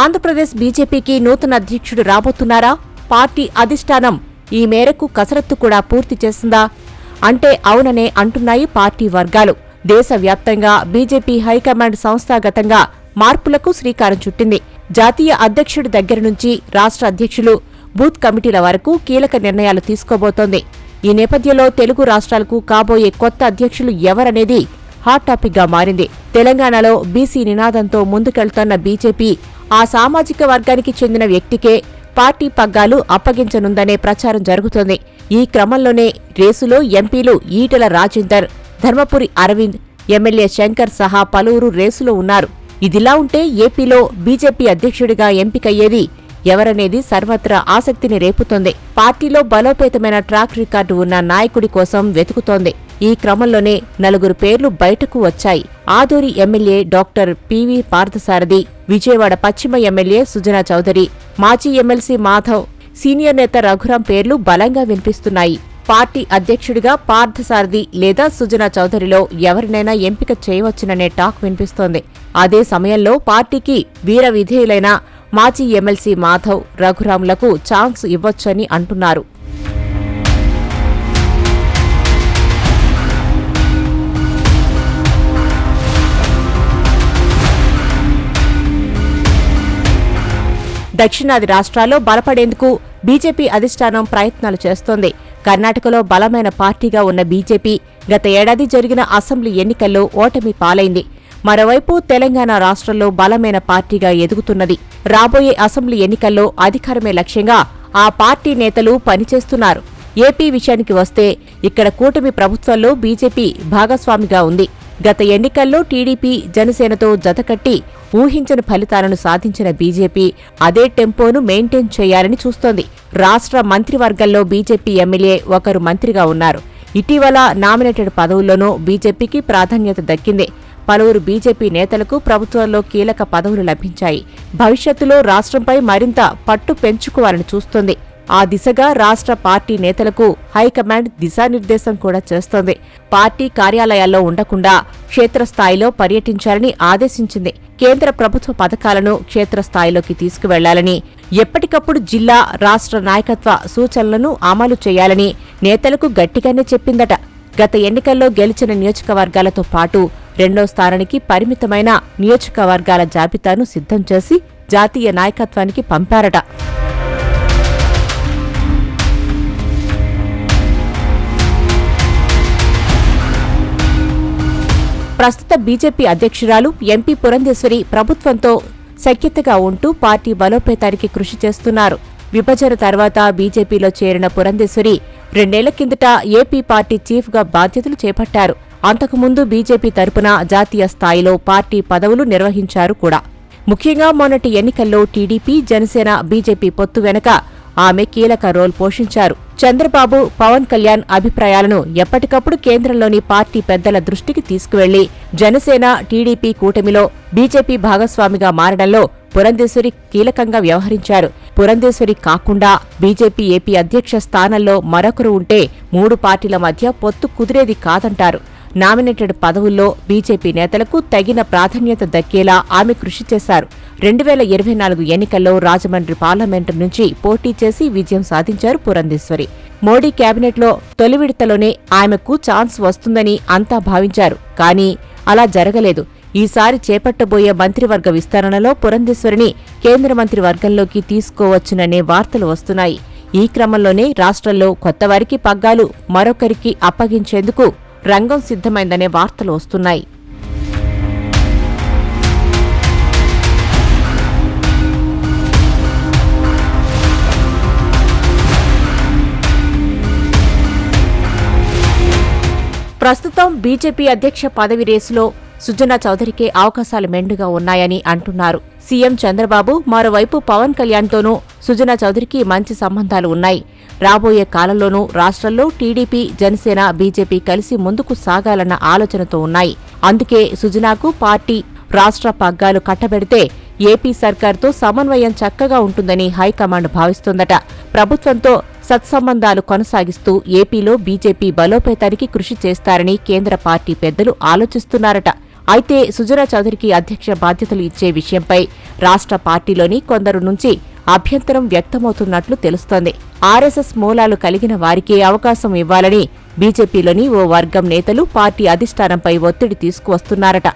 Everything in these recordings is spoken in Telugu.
ఆంధ్రప్రదేశ్ బీజేపీకి నూతన అధ్యక్షుడు రాబోతున్నారా? పార్టీ అధిష్టానం ఈ మేరకు కసరత్తు కూడా పూర్తి చేసిందా? అంటే అవుననే అంటున్నాయి పార్టీ వర్గాలు. దేశవ్యాప్తంగా బీజేపీ హైకమాండ్ సంస్థాగతంగా మార్పులకు శ్రీకారం చుట్టింది. జాతీయ అధ్యక్షుడి దగ్గర నుంచి రాష్ట్ర అధ్యక్షులు బూత్ కమిటీల వరకు కీలక నిర్ణయాలు తీసుకోబోతోంది. ఈ నేపథ్యంలో తెలుగు రాష్ట్రాలకు కాబోయే కొత్త అధ్యక్షులు ఎవరనేది హాట్ టాపిక్గా మారింది. తెలంగాణలో బీసీ నినాదంతో ముందుకెళ్తోన్న బీజేపీ ఆ సామాజిక వర్గానికి చెందిన వ్యక్తికే పార్టీ పగ్గాలు అప్పగించనుందనే ప్రచారం జరుగుతోంది. ఈ క్రమంలోనే రేసులో ఎంపీలు ఈటెల రాజేందర్ ధర్మపురి అరవింద్ ఎమ్మెల్యే శంకర్ సహా పలువురు రేసులో ఉన్నారు. ఇదిలా ఉంటే ఏపీలో బీజేపీ అధ్యక్షుడిగా ఎంపికయ్యేది ఎవరనేది సర్వత్రా ఆసక్తిని రేపుతోంది. పార్టీలో బలోపేతమైన ట్రాక్ రికార్డు ఉన్న నాయకుడి కోసం వెతుకుతోంది. ఈ క్రమంలోనే నలుగురు పేర్లు బయటకు వచ్చాయి. Aduri MLA doctor P V Parthasarathi Vijayawada పశ్చిమ ఎమ్మెల్యే సుజనా చౌదరి. మాజీ ఎమ్మెల్సీ మాధవ్ సీనియర్ నేత రఘురాం పేర్లు బలంగా వినిపిస్తున్నాయి. పార్టీ అధ్యక్షుడిగా పార్థసారథి లేదా సుజనా చౌదరిలో ఎవరినైనా ఎంపిక చేయవచ్చుననే టాక్ వినిపిస్తోంది. అదే సమయంలో పార్టీకి వీర విధేయులైన మాజీ ఎమ్మెల్సీ మాధవ్ రఘురాంలకు ఛాన్స్ ఇవ్వొచ్చని అంటున్నారు. దక్షిణాది రాష్ట్రాల్లో బలపడేందుకు బీజేపీ అధిష్టానం ప్రయత్నాలు చేస్తోంది. కర్ణాటకలో బలమైన పార్టీగా ఉన్న బీజేపీ గత ఏడాది జరిగిన అసెంబ్లీ ఎన్నికల్లో ఓటమి పాలైంది. మరోవైపు తెలంగాణ రాష్ట్రంలో బలమైన పార్టీగా ఎదుగుతున్నది. రాబోయే అసెంబ్లీ ఎన్నికల్లో అధికారమే లక్ష్యంగా ఆ పార్టీ నేతలు పనిచేస్తున్నారు. ఏపీ విషయానికి వస్తే ఇక్కడ కూటమి ప్రభుత్వంలో బీజేపీ భాగస్వామిగా ఉంది. గత ఎన్నికల్లో టీడీపీ జనసేనతో జతకట్టి ఊహించని ఫలితాలను సాధించిన బీజేపీ అదే టెంపోను మెయింటైన్ చేయాలని చూస్తోంది. రాష్ట్ర మంత్రివర్గంలో బీజేపీ ఎమ్మెల్యే ఒకరు మంత్రిగా ఉన్నారు. ఇటీవల నామినేటెడ్ పదవుల్లోనూ బీజేపీకి ప్రాధాన్యత దక్కింది. పలువురు బీజేపీ నేతలకు ప్రభుత్వంలో కీలక పదవులు లభించాయి. భవిష్యత్తులో రాష్ట్రంపై మరింత పట్టు పెంచుకోవాలని చూస్తోంది. ఆ దిశగా రాష్ట్ర పార్టీ నేతలకు హైకమాండ్ దిశానిర్దేశం కూడా చేస్తోంది. పార్టీ కార్యాలయాల్లో ఉండకుండా క్షేత్రస్థాయిలో పర్యటించాలని ఆదేశించింది. కేంద్ర ప్రభుత్వ పథకాలను క్షేత్రస్థాయిలోకి తీసుకువెళ్ళాలని ఎప్పటికప్పుడు జిల్లా రాష్ట్ర నాయకత్వ సూచనలను అమలు చేయాలని నేతలకు గట్టిగానే చెప్పిందట. గత ఎన్నికల్లో గెలిచిన నియోజకవర్గాలతో పాటు రెండో స్థానానికి పరిమితమైన నియోజకవర్గాల జాబితాను సిద్ధం చేసి జాతీయ నాయకత్వానికి పంపారట. ప్రస్తుత బీజేపీ అధ్యక్షురాలు ఎంపీ పురంధేశ్వరి ప్రభుత్వంతో సఖ్యతగా ఉంటూ పార్టీ బలోపేతానికి కృషి చేస్తున్నారు. విభజన తర్వాత బీజేపీలో చేరిన పురంధేశ్వరి రెండేళ్ళ కిందట ఏపీ పార్టీ చీఫ్గా బాధ్యతలు చేపట్టారు. అంతకుముందు బీజేపీ తరపున జాతీయ స్థాయిలో పార్టీ పదవులు నిర్వహించారు కూడా. ముఖ్యంగా మొన్నటి ఎన్నికల్లో టీడీపీ జనసేన బీజేపీ పొత్తు వెనక ఆమె కీలక రోల్ పోషించారు. చంద్రబాబు పవన్ కళ్యాణ్ అభిప్రాయాలను ఎప్పటికప్పుడు కేంద్రంలోని పార్టీ పెద్దల దృష్టికి తీసుకువెళ్ళి జనసేన టీడీపీ కూటమిలో బీజేపీ భాగస్వామిగా మారడంలో పురంధేశ్వరి కీలకంగా వ్యవహరించారు. పురంధేశ్వరి కాకుండా బీజేపీ ఏపీ అధ్యక్ష స్థానంలో మరొకరు ఉంటే మూడు పార్టీల మధ్య పొత్తు కుదిరేది కాదంటారు. నామినేటెడ్ పదవుల్లో బీజేపీ నేతలకు తగిన ప్రాధాన్యత దక్కేలా ఆమె కృషి చేశారు. రెండు వేల ఇరవై నాలుగు ఎన్నికల్లో రాజమండ్రి పార్లమెంటు నుంచి పోటీ చేసి విజయం సాధించారు పురంధేశ్వరి. మోడీ కేబినెట్లో తొలి విడతలోనే ఆమెకు ఛాన్స్ వస్తుందని అంతా భావించారు. కానీ అలా జరగలేదు. ఈసారి చేపట్టబోయే మంత్రివర్గ విస్తరణలో పురంధేశ్వరిని కేంద్ర మంత్రి వర్గంలోకి తీసుకోవచ్చుననే వార్తలు వస్తున్నాయి. ఈ క్రమంలోనే రాష్ట్రంలో కొత్తవారికి పగ్గాలు మరొకరికి అప్పగించేందుకు రంగం సిద్ధమైందనే వార్తలు వస్తున్నాయి. ప్రస్తుతం బీజేపీ అధ్యక్ష పదవి రేసులో సుజనా చౌదరికే అవకాశాలు మెండుగా ఉన్నాయని అంటున్నారు. సీఎం చంద్రబాబు మరోవైపు పవన్ కళ్యాణ్తోనూ సుజనా చౌదరికి మంచి సంబంధాలు ఉన్నాయి. రాబోయే కాలంలోనూ రాష్ట్రంలో టీడీపీ జనసేన బీజేపీ కలిసి ముందుకు సాగాలన్న ఆలోచనతో ఉన్నాయి. అందుకే సుజనాకు పార్టీ రాష్ట్ర పగ్గాలు కట్టబెడితే ఏపీ సర్కార్తో సమన్వయం చక్కగా ఉంటుందని హైకమాండ్ భావిస్తోందట. ప్రభుత్వంతో సత్సంబంధాలు కొనసాగిస్తూ ఏపీలో బీజేపీ బలోపేతానికి కృషి చేస్తారని కేంద్ర పార్టీ పెద్దలు ఆలోచిస్తున్నారట. అయితే సుజనా చౌదరికి అధ్యక్ష బాధ్యతలు ఇచ్చే విషయంపై రాష్ట్ర పార్టీలోని కొందరు నుంచి అభ్యంతరం వ్యక్తమవుతున్నట్లు తెలుస్తోంది. ఆర్ఎస్ఎస్ మూలాలు కలిగిన వారికే అవకాశం ఇవ్వాలని బీజేపీలోని ఓ వర్గం నేతలు పార్టీ అధిష్టానంపై ఒత్తిడి తీసుకువస్తున్నారట.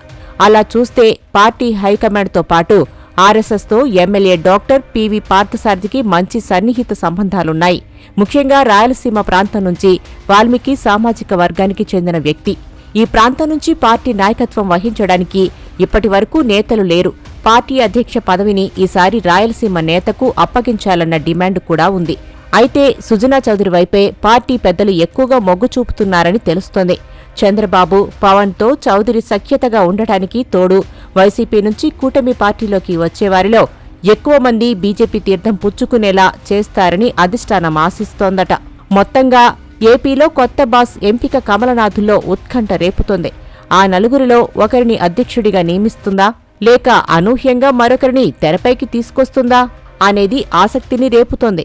అలా చూస్తే పార్టీ హైకమాండ్తో పాటు ఆర్ఎస్ఎస్తో ఎమ్మెల్యే డాక్టర్ పివి పార్థసారథికి మంచి సన్నిహిత సంబంధాలున్నాయి. ముఖ్యంగా రాయలసీమ ప్రాంతం నుంచి వాల్మీకి సామాజిక వర్గానికి చెందిన వ్యక్తి. ఈ ప్రాంతం నుంచి పార్టీ నాయకత్వం వహించడానికి ఇప్పటి వరకు నేతలు లేరు. పార్టీ అధ్యక్ష పదవిని ఈసారి రాయలసీమ నేతకు అప్పగించాలన్న డిమాండ్ కూడా ఉంది. అయితే సుజనా చౌదరి వైపే పార్టీ పెద్దలు ఎక్కువగా మొగ్గు చూపుతున్నారని తెలుస్తోంది. చంద్రబాబు పవన్తో చౌదరి సఖ్యతగా ఉండటానికి తోడు వైసీపీ నుంచి కూటమి పార్టీలోకి వచ్చేవారిలో ఎక్కువ మంది బీజేపీ తీర్థం పుచ్చుకునేలా చేస్తారని అధిష్టానం ఆశిస్తోందట. మొత్తంగా ఏపీలో కొత్త బాస్ ఎంపిక కమలనాథుల్లో ఉత్కంఠ రేపుతోంది. ఆ నలుగురిలో ఒకరిని అధ్యక్షుడిగా నియమిస్తుందా? లేక అనూహ్యంగా మరొకరిని తెరపైకి తీసుకొస్తుందా అనేది ఆసక్తిని రేపుతోంది.